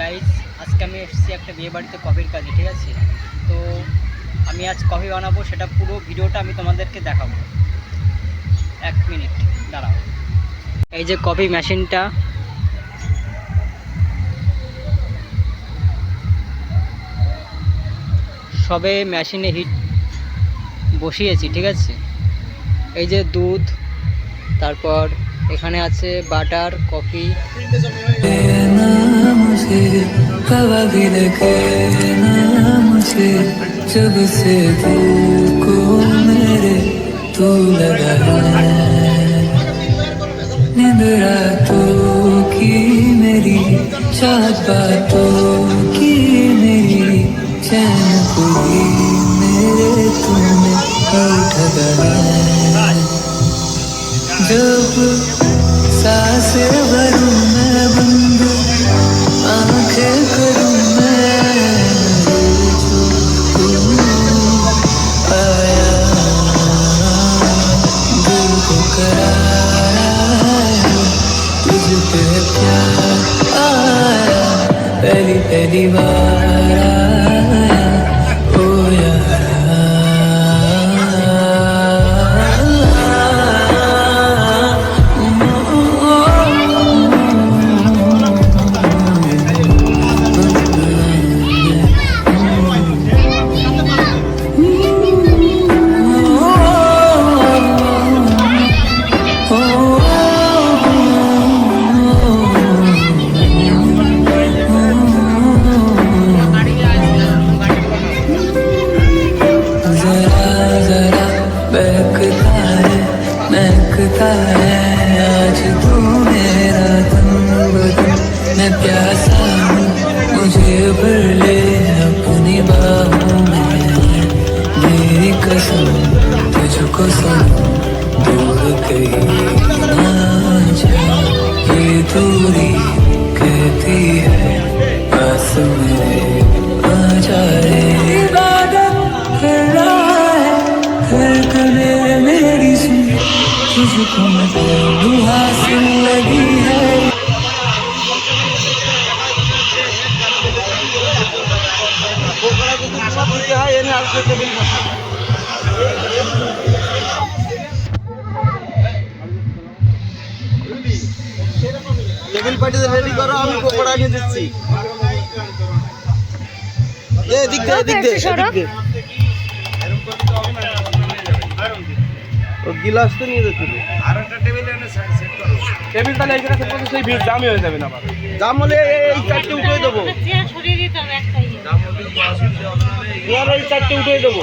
Guys আজকে আমি এসেছি একটা বিয়ে বাড়িতে কফির কাজে, ঠিক আছে? তো আমি আজ কফি বানাবো, সেটা পুরো ভিডিওটা আমি তোমাদেরকে দেখাবো। এক মিনিট, দাঁড়াও। এই যে কফি মেশিনটা, সবে মেশিনে হিট বসিয়েছি, ঠিক আছে? এই যে দুধ, তারপর এখানে আছে বাটার, কফি। मुझे, हवा भी लगे ना मुझे। जब से दिल को मेरे तू लगा नींद रातों की मेरी चाहत बातों की मेरी। चैन कोई मेरे तूने है। जब साँसें भरूं Deli Deli Vaa कसम तुझको सनम दूर कहीं ना जा ये दूरी कहती है पास मेरे आ जा रे इबादत कर रहा है धड़कने मेरी सुन तुझको मैं बोलूं हासिल लगी है টেবিল পার্টিতে রেডি করো আমি পকোড়া নিয়ে দিচ্ছি। এ দিক দে দিক দে ও গিলাস তো নিয়ে যাচ্ছে তো। টেবিল তাহলে এইখানে সেট করতে সেই ভিড় জামই হয়ে যাবে না আবার। দাম হলে এই- চারটে উঠে দেবো। সরিয়ে দিতে হবে একটাই। তোমার এই চারটে উঠে দেবো।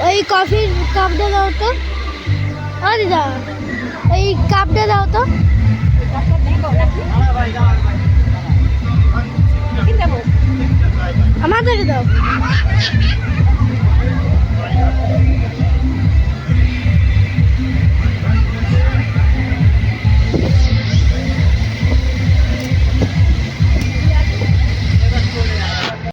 ওই কফির কাপটা দাও তো। দিদা ওই কাপটা দাও তো। আমাদের দাও।